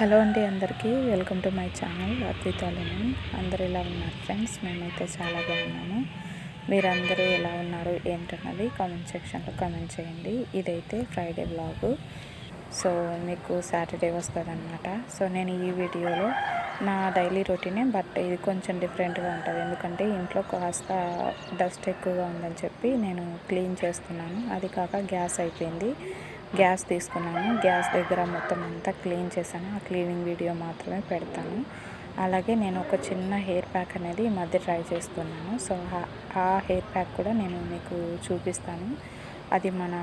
Hello అండి అందరికీ. Welcome to my channel అద్వితాలని అందరూ ఎలా ఉన్నారు ఫ్రెండ్స్? మేమైతే చాలా బాగున్నాము. మీరందరూ ఎలా ఉన్నారు? ఏంటన్నది కామెంట్ సెక్షన్లో కామెంట్ చేయండి. ఇదైతే ఫ్రైడే బ్లాగు సో మీకు సాటర్డే వస్తుందన్నమాట. సో నేను ఈ వీడియోలో నా డైలీ రొటీనే బట్ ఇది కొంచెం డిఫరెంట్గా ఉంటుంది. ఎందుకంటే ఇంట్లో కాస్త డస్ట్ ఎక్కువగా ఉందని చెప్పి నేను క్లీన్ చేస్తున్నాను. అది కాక గ్యాస్ అయిపోయింది. గ్యాస్ తీసుకున్నాను. గ్యాస్ దగ్గర మొత్తం అంతా క్లీన్ చేశాను. ఆ క్లీనింగ్ వీడియో మాత్రమే పెడతాను. అలాగే నేను ఒక చిన్న హెయిర్ ప్యాక్ అనేది ఈ మధ్య ట్రై చేస్తున్నాను. సో ఆ హెయిర్ ప్యాక్ కూడా నేను మీకు చూపిస్తాను. అది మన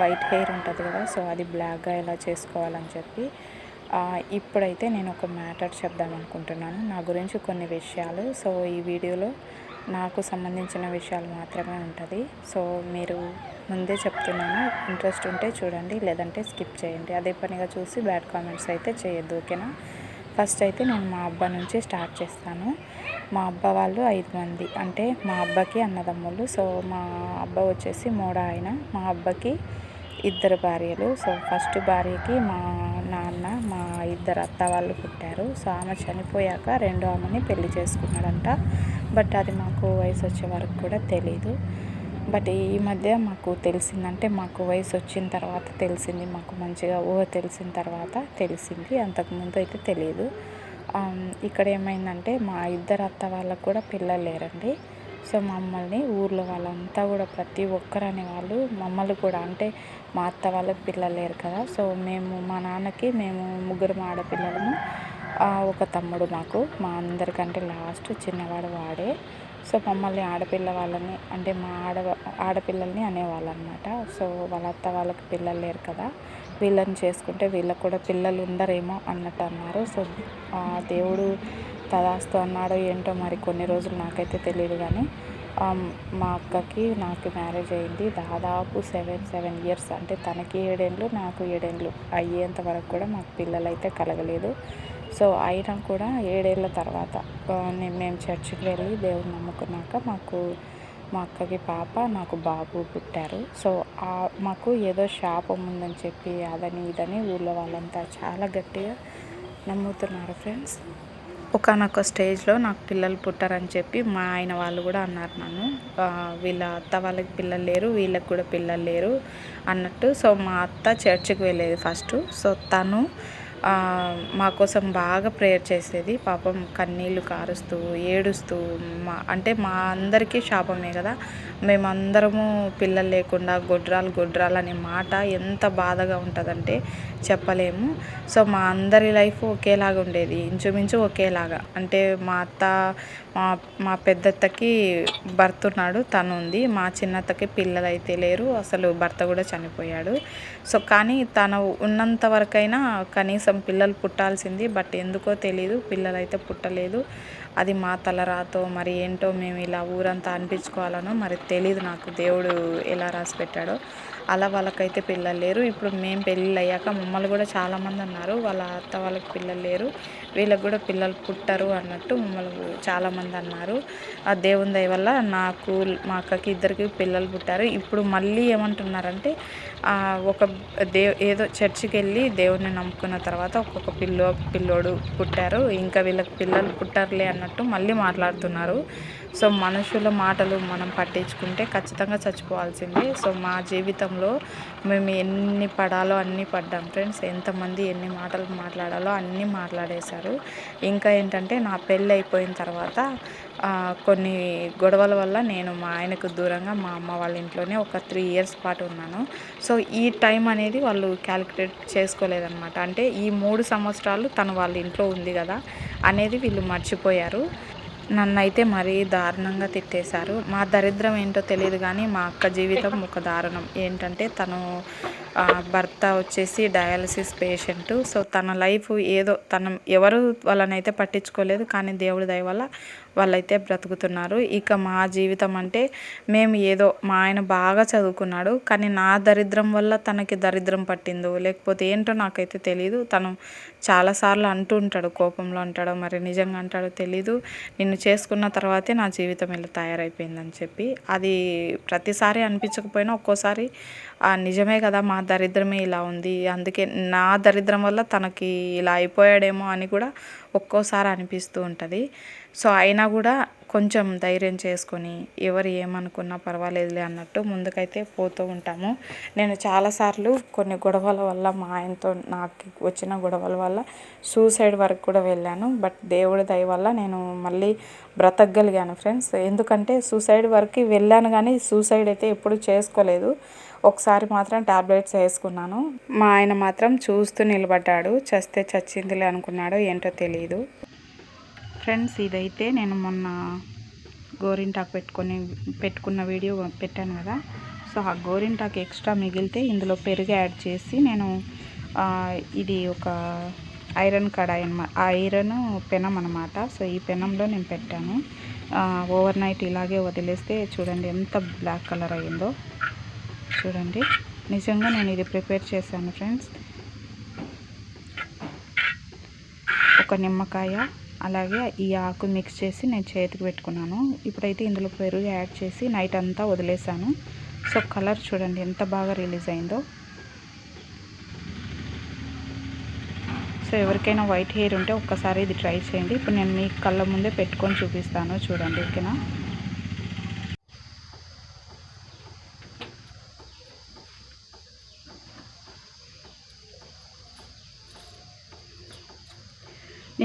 వైట్ హెయిర్ ఉంటుంది కదా సో అది బ్లాక్గా ఎలా చేసుకోవాలని చెప్పి ఇప్పుడైతే నేను ఒక మ్యాటర్ చెప్దాం అనుకుంటున్నాను. నా గురించి కొన్ని విషయాలు. సో ఈ వీడియోలో నాకు సంబంధించిన విషయాలు మాత్రమే ఉంటుంది. సో మీరు ముందే చెప్తున్నాను. ఇంట్రెస్ట్ ఉంటే చూడండి లేదంటే స్కిప్ చేయండి. అదే పనిగా చూసి బ్యాడ్ కామెంట్స్ అయితే చేయొద్దు ఓకేనా? ఫస్ట్ అయితే నేను మా అబ్బా నుంచి స్టార్ట్ చేస్తాను. మా అబ్బా వాళ్ళు ఐదు మంది. అంటే మా అబ్బాకి అన్నదమ్ములు. సో మా అబ్బా వచ్చేసి మూడో ఆయన. మా అబ్బాకి ఇద్దరు భార్యలు. సో ఫస్ట్ భార్యకి మా నాన్న మా ఇద్దరు అత్త వాళ్ళు పుట్టారు. సో ఆమె చనిపోయాక రెండో ఆమెని పెళ్ళి చేసుకున్నాడంట. బట్ అది మాకు వయసు వచ్చే వరకు కూడా తెలీదు. బట్ ఈ మధ్య మాకు తెలిసిందంటే మాకు వయసు వచ్చిన తర్వాత తెలిసింది మాకు మంచిగా ఊహ తెలిసిన తర్వాత తెలిసింది అంతకుముందు అయితే తెలియదు. ఇక్కడ ఏమైందంటే మా ఇద్దరు అత్త వాళ్ళకు కూడా పిల్లలు లేరండి. సో మమ్మల్ని ఊర్లో వాళ్ళంతా కూడా ప్రతి ఒక్కరు అనేవాళ్ళు మమ్మల్ని కూడా అంటే మా అత్త వాళ్ళకి పిల్లలు లేరు కదా. సో మేము మా నాన్నకి మేము ముగ్గురు ఆడపిల్లలము. ఒక తమ్ముడు మాకు మా అందరికంటే లాస్ట్ చిన్నవాడు వాడే. సో మమ్మల్ని ఆడపిల్ల వాళ్ళని అంటే మా ఆడ ఆడపిల్లల్ని అనేవాళ్ళు అనమాట సో వాళ్ళ అత్త వాళ్ళకి పిల్లలు లేరు కదా వీళ్ళని చేసుకుంటే వీళ్ళకి కూడా పిల్లలు ఉండరేమో అన్నట్టు అన్నారు. సో దేవుడు తదాస్తు అన్నాడో ఏంటో మరి కొన్ని రోజులు నాకైతే తెలియదు కానీ మా అక్కకి నాకు మ్యారేజ్ అయింది దాదాపు సెవెన్ సెవెన్ ఇయర్స్. అంటే తనకి ఏడేండ్లు నాకు ఏడేండ్లు అయ్యేంత వరకు కూడా మాకు పిల్లలైతే కలగలేదు. సో అయినా కూడా ఏడేళ్ళ తర్వాత మేము చర్చికి వెళ్ళి దేవుని నమ్ముకున్నాక మాకు మా అక్కకి పాప నాకు బాబు పుట్టారు. సో మాకు ఏదో శాపం ఉందని చెప్పి అదని ఇదని ఊళ్ళో వాళ్ళంతా చాలా గట్టిగా నమ్ముతున్నారు ఫ్రెండ్స్. ఒకనొక స్టేజ్లో నాకు పిల్లలు పుట్టారని చెప్పి మా ఆయన వాళ్ళు కూడా అన్నారు నన్ను. వీళ్ళ అత్త వాళ్ళకి పిల్లలు లేరు వీళ్ళకి కూడా పిల్లలు లేరు అన్నట్టు. సో మా అత్త చర్చికి వెళ్ళేది ఫస్ట్. సో తను మా కోసం బాగా ప్రేయర్ చేసేది. పాపం కన్నీళ్ళు కారుస్తూ ఏడుస్తూ మా అంటే మా అందరికీ శాపమే కదా. మేమందరము పిల్లలు లేకుండా గొడ్రాలు గొడ్రాలు అనే మాట ఎంత బాధగా ఉంటుందంటే చెప్పలేము. సో మా అందరి లైఫ్ ఒకేలాగా ఉండేది. ఇంచుమించు ఒకేలాగా. అంటే మా అత్త మా మా పెద్దత్తకి భర్త ఉన్నాడు తను ఉంది. మా చిన్నత్తకి పిల్లలు అయితే లేరు. అసలు భర్త కూడా చనిపోయాడు. సో కానీ తను ఉన్నంత వరకైనా కనీసం పిల్లలు పుట్టాల్సింది బట్ ఎందుకో తెలీదు పిల్లలు అయితే పుట్టలేదు. అది మా తలరాతో మరి ఏంటో మేము ఇలా ఊరంతా అనిపించుకోవాలనో మరి తెలీదు నాకు దేవుడు ఎలా రాసి పెట్టాడో. అలా వాళ్ళకైతే పిల్లలు లేరు. ఇప్పుడు మేము పెళ్ళిళ్ళు అయ్యాక మమ్మల్ని కూడా చాలామంది అన్నారు. వాళ్ళ అత్త వాళ్ళకి పిల్లలు లేరు. వీళ్ళకి కూడా పిల్లలు పుట్టరు అన్నట్టు మమ్మల్ని చాలామంది అన్నారు. ఆ దేవుని దయ వల్ల నాకు మా అక్కకి ఇద్దరికి పిల్లలు పుట్టారు. ఇప్పుడు మళ్ళీ ఏమంటున్నారంటే ఒక దే ఏదో చర్చికి వెళ్ళి దేవుడిని నమ్ముకున్న తర్వాత ఒక్కొక్క పిల్లో పిల్లోడు పుట్టారు. ఇంకా వీళ్ళకి పిల్లలు పుట్టారులే అన్నట్టు మళ్ళీ మాట్లాడుతున్నారు. సో మనుషుల మాటలు మనం పట్టించుకుంటే ఖచ్చితంగా చచ్చిపోవాల్సిందే. సో మా జీవితంలో మేము ఎన్ని పడాలో అన్నీ పడ్డాం ఫ్రెండ్స్. ఎంతమంది ఎన్ని మాటలు మాట్లాడాలో అన్నీ మాట్లాడేశారు. ఇంకా ఏంటంటే నా పెళ్ళి అయిపోయిన తర్వాత కొన్ని గొడవల వల్ల నేను మా ఆయనకు దూరంగా మా అమ్మ వాళ్ళ ఇంట్లోనే ఒక త్రీ ఇయర్స్ పాటు ఉన్నాను. సో ఈ టైం అనేది వాళ్ళు క్యాలిక్యులేట్ చేసుకోలేదన్నమాట. అంటే ఈ మూడు సంవత్సరాలు తను వాళ్ళ ఇంట్లో ఉంది కదా అనేది వీళ్ళు మర్చిపోయారు. నన్నైతే మరీ దారుణంగా తిట్టేశారు. మా దరిద్రం ఏంటో తెలియదు కానీ మా అక్క జీవితం ఒక దారుణం. ఏంటంటే తను భర్త వచ్చేసి డయాలసిస్ పేషెంట్. సో తన లైఫ్ ఏదో తన ఎవరు వాళ్ళనైతే పట్టించుకోలేదు కానీ దేవుడి దయ వల్ల వాళ్ళైతే బ్రతుకుతున్నారు. ఇక మా జీవితం అంటే మేము ఏదో మా ఆయన బాగా చదువుకున్నాడు కానీ నా దరిద్రం వల్ల తనకి దరిద్రం పట్టిందో లేకపోతే ఏంటో నాకైతే తెలియదు తను చాలాసార్లు అంటూ ఉంటాడు కోపంలో అంటాడో మరి నిజంగా అంటాడో తెలీదు. నిన్ను చేసుకున్న తర్వాతే నా జీవితం ఇలా తయారైపోయిందని చెప్పి. అది ప్రతిసారి అనిపించకపోయినా ఒక్కోసారి నిజమే కదా మా దరిద్రమే ఇలా ఉంది. అందుకే నా దరిద్రం వల్ల తనకి ఇలా అయిపోయాడేమో అని కూడా ఒక్కోసారి అనిపిస్తూ ఉంటుంది. సో అయినా కూడా కొంచెం ధైర్యం చేసుకొని ఎవరు ఏమనుకున్నా పర్వాలేదులే అన్నట్టు ముందుకైతే పోతూ ఉంటాము. నేను చాలాసార్లు కొన్ని గొడవల వల్ల మా ఆయనతో నాకు వచ్చిన గొడవల వల్ల సూసైడ్ వరకు కూడా వెళ్ళాను. బట్ దేవుడి దయ వల్ల నేను మళ్ళీ బ్రతకగలిగాను ఫ్రెండ్స్. ఎందుకంటే సూసైడ్ వరకు వెళ్ళాను కానీ సూసైడ్ అయితే ఎప్పుడు చేసుకోలేదు. ఒకసారి మాత్రం టాబ్లెట్స్ వేసుకున్నాను. మా ఆయన మాత్రం చూస్తూ నిలబడ్డాడు. చస్తే చచ్చిందిలే అనుకున్నాడో ఏంటో తెలియదు ఫ్రెండ్స్ ఇదైతే నేను మొన్న గోరింటాకు పెట్టుకొని పెట్టుకున్న వీడియో పెట్టాను కదా. సో ఆ గోరింటాకు ఎక్స్ట్రా మిగిలితే ఇందులో పెరుగు యాడ్ చేసి నేను ఇది ఒక ఐరన్ కడాయి అనమాట ఐరన్ పెనం అనమాట సో ఈ పెనంలో నేను పెట్టాను. ఓవర్ నైట్ ఇలాగే వదిలేస్తే చూడండి ఎంత బ్లాక్ కలర్ అయ్యిందో చూడండి. నిజంగా నేను ఇది ప్రిపేర్ చేశాను ఫ్రెండ్స్. ఒక నిమ్మకాయ అలాగే ఈ ఆకు మిక్స్ చేసి నేను చేతికి పెట్టుకున్నాను. ఇప్పుడైతే ఇందులో పెరుగు యాడ్ చేసి నైట్ అంతా వదిలేసాను సో కలర్ చూడండి ఎంత బాగా రిలీజ్ అయిందో. సో ఎవరికైనా వైట్ హెయిర్ ఉంటే ఒక్కసారి ఇది ట్రై చేయండి. ఇప్పుడు నేను మీ కళ్ళ ముందే పెట్టుకొని చూపిస్తాను. చూడండి ఓకేనా?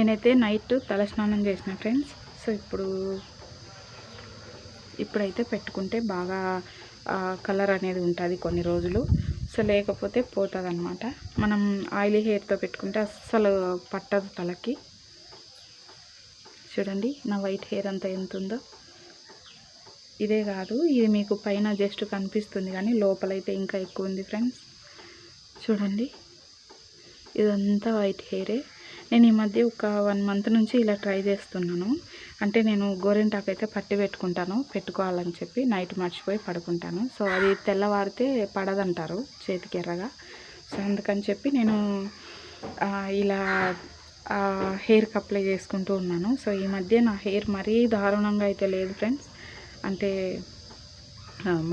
నేనైతే నైట్ తలస్నానం చేసిన ఫ్రెండ్స్. సో ఇప్పుడు ఇప్పుడైతే పెట్టుకుంటే బాగా కలర్ అనేది ఉంటుంది కొన్ని రోజులు. సో లేకపోతే పోతుంది అనమాట మనం ఆయిలీ హెయిర్తో పెట్టుకుంటే అస్సలు పట్టదు తలకి. చూడండి నా వైట్ హెయిర్ అంతా ఎంత ఉందో ఇదే కాదు ఇది మీకు పైన జస్ట్ కనిపిస్తుంది కానీ లోపలైతే ఇంకా ఎక్కువ ఉంది ఫ్రెండ్స్. చూడండి ఇదంతా వైట్ హెయిరే. నేను ఈ మధ్య ఒక వన్ మంత్ నుంచి ఇలా ట్రై చేస్తున్నాను. అంటే నేను గోరింటాకు అయితే పట్టి పెట్టుకుంటాను పెట్టుకోవాలని చెప్పి నైట్ మర్చిపోయి పడుకుంటాను. సో అది తెల్లవారితే పడదంటారు చేతికి ఎర్రగా. సో అందుకని చెప్పి నేను ఇలా హెయిర్కి అప్లై చేసుకుంటూ ఉన్నాను. సో ఈ మధ్య నా హెయిర్ మరీ దారుణంగా అయితే లేదు ఫ్రెండ్స్. అంటే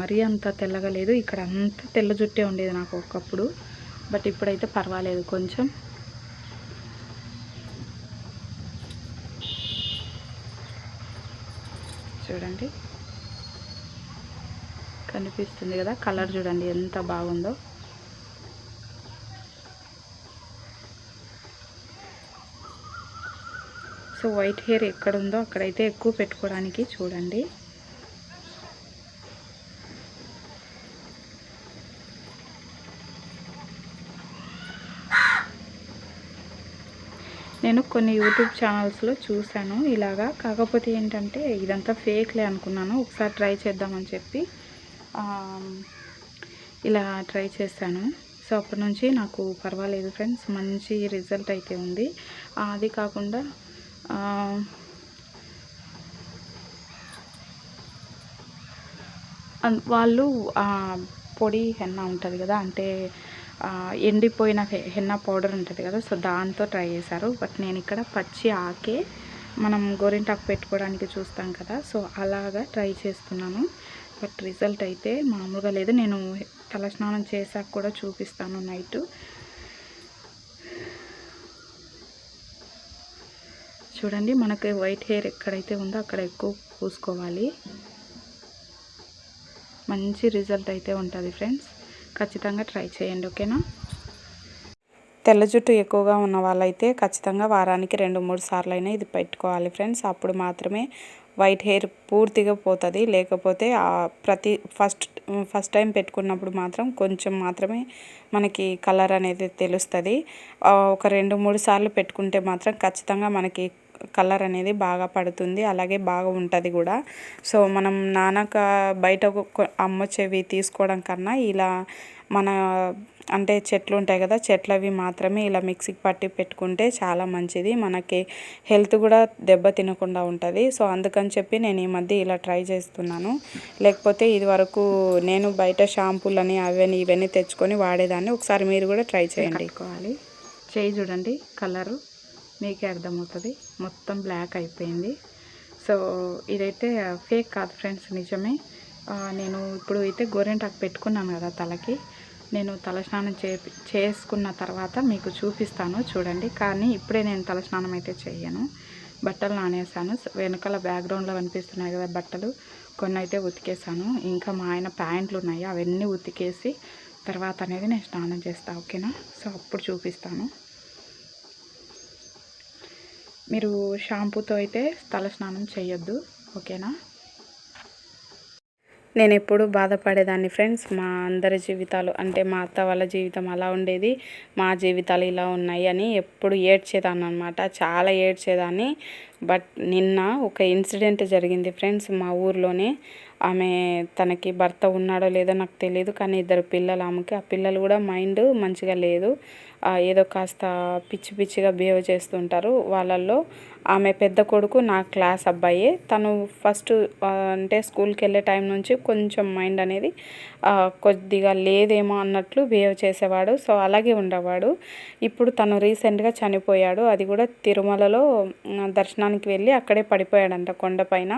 మరీ అంత తెల్లగా లేదు. ఇక్కడ అంత తెల్ల జుట్టే ఉండేది నాకు ఒకప్పుడు. బట్ ఇప్పుడైతే పర్వాలేదు. కొంచెం చూడండి. కనిపిస్తుంది కదా కలర్ చూడండి ఎంత బాగుందో. సో వైట్ హెయిర్ ఎక్కడ ఉందో అక్కడైతే ఎక్కువ పెట్టుకోవడానికి చూడండి. నేను కొన్ని యూట్యూబ్ ఛానల్స్లో చూశాను. ఇలాగా. కాకపోతే ఏంటంటే ఇదంతా ఫేక్లే అనుకున్నాను. ఒకసారి ట్రై చేద్దామని చెప్పి ఇలా ట్రై చేశాను. సో అప్పటి నుంచి నాకు పర్వాలేదు ఫ్రెండ్స్. మంచి రిజల్ట్ అయితే ఉంది. అది కాకుండా వాళ్ళు పొడి హెన్న ఉంటుంది కదా అంటే ఎండిపోయిన హెన్న పౌడర్ ఉంటుంది కదా సో దాంతో ట్రై చేశారు. బట్ నేను ఇక్కడ పచ్చి ఆకే మనం గోరింటాకు పెట్టుకోవడానికి చూస్తాం కదా సో అలాగా ట్రై చేస్తున్నాను. బట్ రిజల్ట్ అయితే మామూలుగా లేదు. నేను తలస్నానం చేశాక కూడా చూపిస్తాను నైట్. చూడండి మనకి వైట్ హెయిర్ ఎక్కడైతే ఉందో అక్కడ ఎక్కువ పూసుకోవాలి. మంచి రిజల్ట్ అయితే ఉంటుంది ఫ్రెండ్స్. ఖచ్చితంగా ట్రై చేయండి ఓకేనా? తెల్ల జుట్టు ఎక్కువగా ఉన్న వాళ్ళైతే ఖచ్చితంగా వారానికి రెండు మూడు సార్లు అయినా ఇది పెట్టుకోవాలి ఫ్రెండ్స్. అప్పుడు మాత్రమే వైట్ హెయిర్ పూర్తిగా పోతుంది. లేకపోతే ప్రతి ఫస్ట్ ఫస్ట్ టైం పెట్టుకున్నప్పుడు మాత్రం కొంచెం మాత్రమే మనకి కలర్ అనేది తెలుస్తుంది. ఒక రెండు మూడు సార్లు పెట్టుకుంటే మాత్రం ఖచ్చితంగా మనకి కలర్ అనేది బాగా పడుతుంది అలాగే బాగా ఉంటుంది కూడా. సో మనం నానక బయట అమ్మొచ్చేవి తీసుకోవడం కన్నా ఇలా మన అంటే చెట్లు ఉంటాయి కదా చెట్లవి మాత్రమే ఇలా మిక్సీకి పట్టి పెట్టుకుంటే చాలా మంచిది. మనకి హెల్త్ కూడా దెబ్బ తినకుండా ఉంటుంది. సో అందుకని చెప్పి నేను ఈ మధ్య ఇలా ట్రై చేస్తున్నాను. లేకపోతే ఇది వరకు నేను బయట షాంపూలని అవన్నీ ఇవన్నీ తెచ్చుకొని వాడేదాన్ని. ఒకసారి మీరు కూడా ట్రై చేయండి. చేయి చూడండి కలరు. మీకే అర్థమవుతుంది. మొత్తం బ్లాక్ అయిపోయింది. సో ఇదైతే ఫేక్ కాదు ఫ్రెండ్స్ నిజమే. నేను ఇప్పుడు అయితే గోరెంటాకు పెట్టుకున్నాను కదా తలకి. నేను తలస్నానం చే చేసుకున్న తర్వాత మీకు చూపిస్తాను చూడండి. కానీ ఇప్పుడే నేను తలస్నానం అయితే చేయను బట్టలు నానేసాను వెనకాల బ్యాక్గ్రౌండ్లో కనిపిస్తున్నాయి కదా బట్టలు. కొన్ని అయితే ఉతికేసాను ఇంకా మా ఆయన ప్యాంట్లు ఉన్నాయి. అవన్నీ ఉతికేసి తర్వాత అనేది నేను స్నానం చేస్తాను ఓకేనా? సో అప్పుడు చూపిస్తాను. మీరు షాంపూతో అయితే తలస్నానం చేయొద్దు ఓకేనా? నేను ఎప్పుడు బాధపడేదాన్ని ఫ్రెండ్స్ మా అందరి జీవితాలు అంటే మా అత్త వాళ్ళ జీవితం అలా ఉండేది మా జీవితాలు ఇలా ఉన్నాయి అని ఎప్పుడు ఏడ్చేదాన్ని అనమాట చాలా ఏడ్చేదాన్ని. బట్ నిన్న ఒక ఇన్సిడెంట్ జరిగింది ఫ్రెండ్స్ మా ఊర్లోనే. ఆమె తనకి భర్త ఉన్నాడో లేదో నాకు తెలియదు కానీ ఇద్దరు పిల్లలు ఆమెకి. ఆ పిల్లలు కూడా మైండ్ మంచిగా లేదు. ఏదో కాస్త పిచ్చి పిచ్చిగా బిహేవ్ చేస్తుంటారు. వాళ్ళల్లో ఆమె పెద్ద కొడుకు నా క్లాస్ అబ్బాయే. తను ఫస్ట్ అంటే స్కూల్కి వెళ్ళే టైం నుంచి కొంచెం మైండ్ అనేది కొద్దిగా లేదేమో అన్నట్లు బిహేవ్ చేసేవాడు. సో అలాగే ఉండేవాడు. ఇప్పుడు తను రీసెంట్గా చనిపోయాడు. అది కూడా తిరుమలలో దర్శనం దర్శనానికి వెళ్ళి అక్కడే పడిపోయాడంట కొండపైన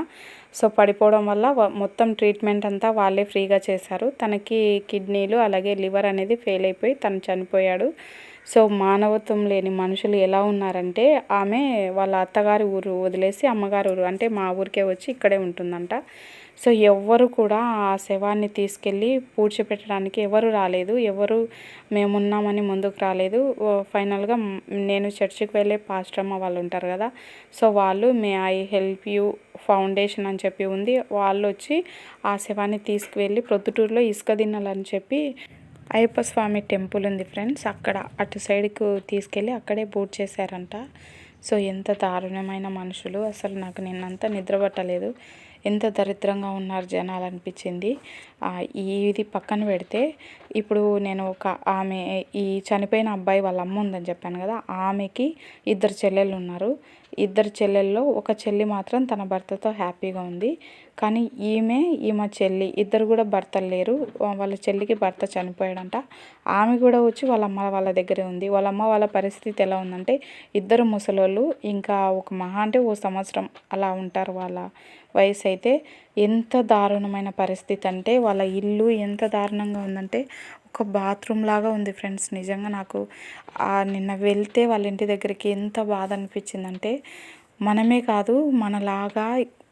సో పడిపోవడం వల్ల మొత్తం ట్రీట్మెంట్ అంతా వాళ్ళే ఫ్రీగా చేశారు. తనకి కిడ్నీలు అలాగే లివర్ అనేది ఫెయిల్ అయిపోయి తను చనిపోయాడు. సో మానవత్వం లేని మనుషులు ఎలా ఉన్నారంటే ఆమె వాళ్ళ అత్తగారి ఊరు వదిలేసి అమ్మగారు ఊరు అంటే మా ఊరికే వచ్చి ఇక్కడే ఉంటుందంట. సో ఎవ్వరు కూడా ఆ శవాన్ని తీసుకెళ్ళి పూడ్చిపెట్టడానికి ఎవరు రాలేదు. ఎవరు మేమున్నామని ముందుకు రాలేదు. ఫైనల్గా నేను చర్చికి వెళ్ళే పాస్టర్మ వాళ్ళు ఉంటారు కదా. సో వాళ్ళు may I help you foundation అని చెప్పి ఉంది. వాళ్ళు వచ్చి ఆ శవాన్ని తీసుకువెళ్ళి ప్రొద్దుటూరులో ఇసుక దినాలని చెప్పి అయ్యప్ప స్వామి టెంపుల్ ఉంది ఫ్రెండ్స్. అక్కడ అటు సైడ్కు తీసుకెళ్ళి అక్కడే బూట్ చేశారంట. సో ఎంత దారుణమైన మనుషులు. అసలు నాకు నిన్నంతా నిద్ర పట్టలేదు ఎంత దరిద్రంగా ఉన్నారు జనాలు అనిపించింది ఇది పక్కన పెడితే ఇప్పుడు నేను ఒక ఆమె ఈ చనిపోయిన అబ్బాయి వాళ్ళ అమ్మ ఉందని చెప్పాను కదా ఆమెకి ఇద్దరు చెల్లెళ్ళు ఉన్నారు. ఇద్దరు చెల్లెల్లో ఒక చెల్లి మాత్రం తన భర్తతో హ్యాపీగా ఉంది. కానీ ఈమె ఈమె చెల్లి ఇద్దరు కూడా భర్తలు లేరు. వాళ్ళ చెల్లికి భర్త చనిపోయాడంట. ఆమె కూడా వచ్చి వాళ్ళ అమ్మ వాళ్ళ దగ్గరే ఉంది. వాళ్ళ అమ్మ వాళ్ళ పరిస్థితి ఎలా ఉందంటే ఇద్దరు ముసలోళ్ళు ఇంకా ఒక మహా అంటే ఓ సంవత్సరం అలా ఉంటారు వాళ్ళ వయసు అయితే. ఎంత దారుణమైన పరిస్థితి అంటే వాళ్ళ ఇల్లు ఎంత దారుణంగా ఉందంటే ఒక బాత్రూమ్ లాగా ఉంది ఫ్రెండ్స్ నిజంగా నాకు నిన్న వెళ్తే వాళ్ళ ఇంటి దగ్గరికి ఎంత బాధ అనిపించిందంటే మనమే కాదు మనలాగా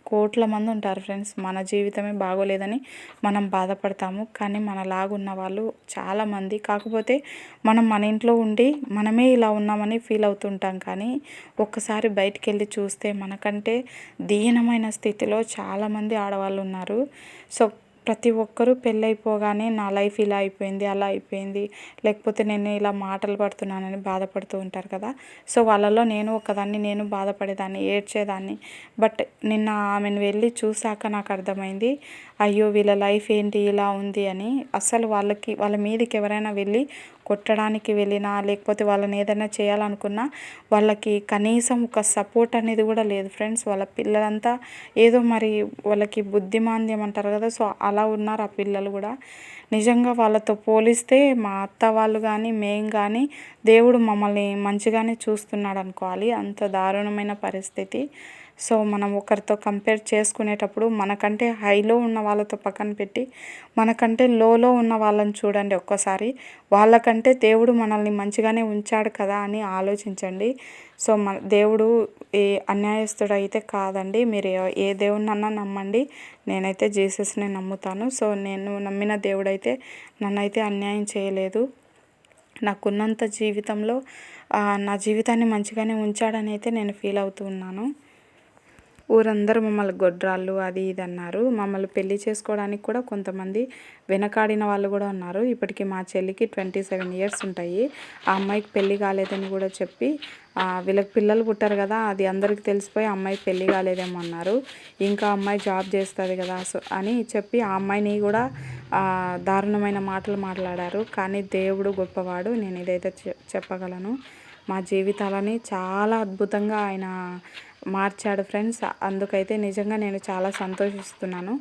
కోట్ల మంది ఉంటారు ఫ్రెండ్స్ మన జీవితమే బాగోలేదని మనం బాధపడతాము. కానీ మనలాగున్న వాళ్ళు చాలామంది కాకపోతే మనం మన ఇంట్లో ఉండి మనమే ఇలా ఉన్నామని ఫీల్ అవుతుంటాం. కానీ ఒక్కసారి బయటికి వెళ్ళి చూస్తే మనకంటే దీనమైన స్థితిలో చాలామంది ఆడవాళ్ళు ఉన్నారు. సో ప్రతి ఒక్కరూ పెళ్ళైపోగానే నా లైఫ్ ఇలా అయిపోయింది అలా అయిపోయింది. లేకపోతే నేను ఇలా మాటలు పడుతున్నానని బాధపడుతూ ఉంటారు కదా. సో వాళ్ళలో నేను ఒకదాన్ని నేను బాధపడేదాన్ని ఏడ్చేదాన్ని. బట్ నిన్న ఆమెను వెళ్ళి చూశాక నాకు అర్థమైంది అయ్యో వీళ్ళ లైఫ్ ఏంటి ఇలా ఉంది అని. అసలు వాళ్ళకి వాళ్ళ మీదకి ఎవరైనా వెళ్ళి కొట్టడానికి వెళ్ళినా లేకపోతే వాళ్ళని ఏదైనా చేయాలనుకున్నా వాళ్ళకి కనీసం ఒక సపోర్ట్ అనేది కూడా లేదు ఫ్రెండ్స్ వాళ్ళ పిల్లలంతా ఏదో మరి వాళ్ళకి బుద్ధిమాంద్యం అంటారు కదా సో అలా ఉన్నారు ఆ పిల్లలు కూడా. నిజంగా వాళ్ళతో పోలిస్తే మా అత్త వాళ్ళు కానీ మేం కానీ దేవుడు మమ్మల్ని మంచిగానే చూస్తున్నాడు అనుకోవాలి. అంత దారుణమైన పరిస్థితి. సో మనం ఒకరితో కంపేర్ చేసుకునేటప్పుడు మనకంటే హైలో ఉన్న వాళ్ళతో పక్కన పెట్టి మనకంటే లోలో ఉన్న వాళ్ళని చూడండి ఒక్కసారి. వాళ్ళకంటే దేవుడు మనల్ని మంచిగానే ఉంచాడు కదా అని ఆలోచించండి. సో మన దేవుడు ఏ అన్యాయస్తుడు అయితే కాదండి మీరు ఏ దేవుడినన్నా నమ్మండి. నేనైతే జీసస్ని నమ్ముతాను. సో నేను నమ్మిన దేవుడైతే నన్నైతే అన్యాయం చేయలేదు. నాకున్నంత జీవితంలో నా జీవితాన్ని మంచిగానే ఉంచాడని అయితే నేను ఫీల్ అవుతూ ఉన్నాను. ఊరందరూ మమ్మల్ని గొడ్రాళ్ళు అది ఇది అన్నారు. మమ్మల్ని పెళ్ళి చేసుకోవడానికి కూడా కొంతమంది వెనకాడిన వాళ్ళు కూడా ఉన్నారు. ఇప్పటికి మా చెల్లికి ట్వంటీ సెవెన్ ఇయర్స్ ఉంటాయి. ఆ అమ్మాయికి పెళ్ళి కాలేదని కూడా చెప్పి వీళ్ళకి పిల్లలు పుట్టారు కదా అది అందరికి తెలిసిపోయి అమ్మాయి పెళ్ళి కాలేదేమో అన్నారు. ఇంకా అమ్మాయి జాబ్ చేస్తుంది కదా సో అని చెప్పి ఆ అమ్మాయిని కూడా దారుణమైన మాటలు మాట్లాడారు. కానీ దేవుడు గొప్పవాడు నేను ఇదైతే చెప్పగలను. మా జీవితాలని చాలా అద్భుతంగా ఆయన మార్చాడు ఫ్రెండ్స్. అందుకైతే నిజంగా నేను చాలా సంతోషిస్తున్నాను.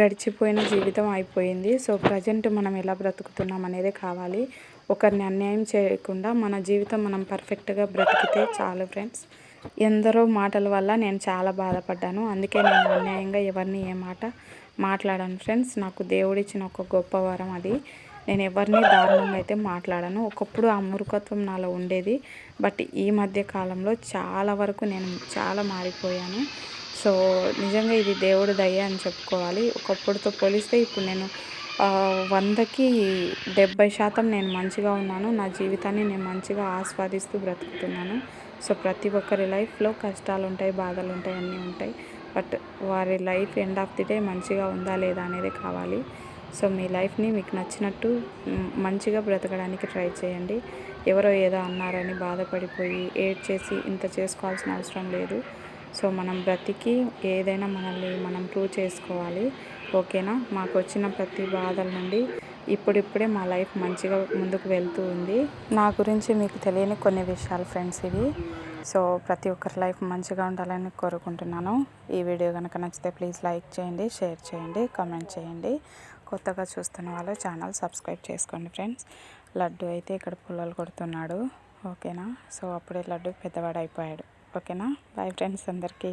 గడిచిపోయిన జీవితం అయిపోయింది. సో ప్రజెంట్ మనం ఎలా బ్రతుకుతున్నాం అనేది కావాలి. ఒకరిని అన్యాయం చేయకుండా మన జీవితం మనం పర్ఫెక్ట్గా బ్రతికితే చాలు ఫ్రెండ్స్. ఎందరో మాటల వల్ల నేను చాలా బాధపడ్డాను. అందుకే నేను అన్యాయంగా ఎవరిని ఏ మాట మాట్లాడాను ఫ్రెండ్స్. నాకు దేవుడిచ్చిన ఒక గొప్ప వరం అది. నేను ఎవరిని దారుణంగా అయితే మాట్లాడను. ఒకప్పుడు ఆ మురుకత్వం నాలో ఉండేది. బట్ ఈ మధ్య కాలంలో చాలా వరకు నేను చాలా మారిపోయాను. సో నిజంగా ఇది దేవుడు దయ అని చెప్పుకోవాలి. ఒకప్పుడుతో పోలిస్తే ఇప్పుడు నేను వందకి డెబ్బై శాతం నేను మంచిగా ఉన్నాను. నా జీవితాన్ని నేను మంచిగా ఆస్వాదిస్తూ బ్రతుకుతున్నాను. సో ప్రతి ఒక్కరి లైఫ్లో కష్టాలు ఉంటాయి బాధలు ఉంటాయి అన్నీ ఉంటాయి. బట్ వారి life end of the day మంచిగా ఉందా లేదా అనేది కావాలి. సో మీ లైఫ్ని మీకు నచ్చినట్టు మంచిగా బ్రతకడానికి ట్రై చేయండి. ఎవరో ఏదో అన్నారని బాధపడిపోయి ఏడ్ చేసి ఇంత చేసుకోవాల్సిన అవసరం లేదు. సో మనం బ్రతికి ఏదైనా మనల్ని మనం ప్రూవ్ చేసుకోవాలి. ఓకేనా? మాకు వచ్చిన ప్రతి బాధల నుండి ఇప్పుడిప్పుడే మా లైఫ్ మంచిగా ముందుకు వెళ్తూ ఉంది. నా గురించి మీకు తెలియని కొన్ని విషయాలు ఫ్రెండ్స్ ఇవి. సో ప్రతి ఒక్కరి లైఫ్ మంచిగా ఉండాలని కోరుకుంటున్నాను. ఈ వీడియో కనుక నచ్చితే ప్లీజ్ లైక్ చేయండి షేర్ చేయండి కామెంట్ చేయండి. కొత్తగా చూస్తున్న వాళ్ళు ఛానల్ సబ్స్క్రైబ్ చేసుకోండి ఫ్రెండ్స్. లడ్డు అయితే ఇక్కడ పుల్లలు కొడుతున్నాడు. ఓకేనా? సో అప్పుడే లడ్డు పెద్దవాడు అయిపోయాడు ఓకేనా? బాయ్ ఫ్రెండ్స్ అందరికీ.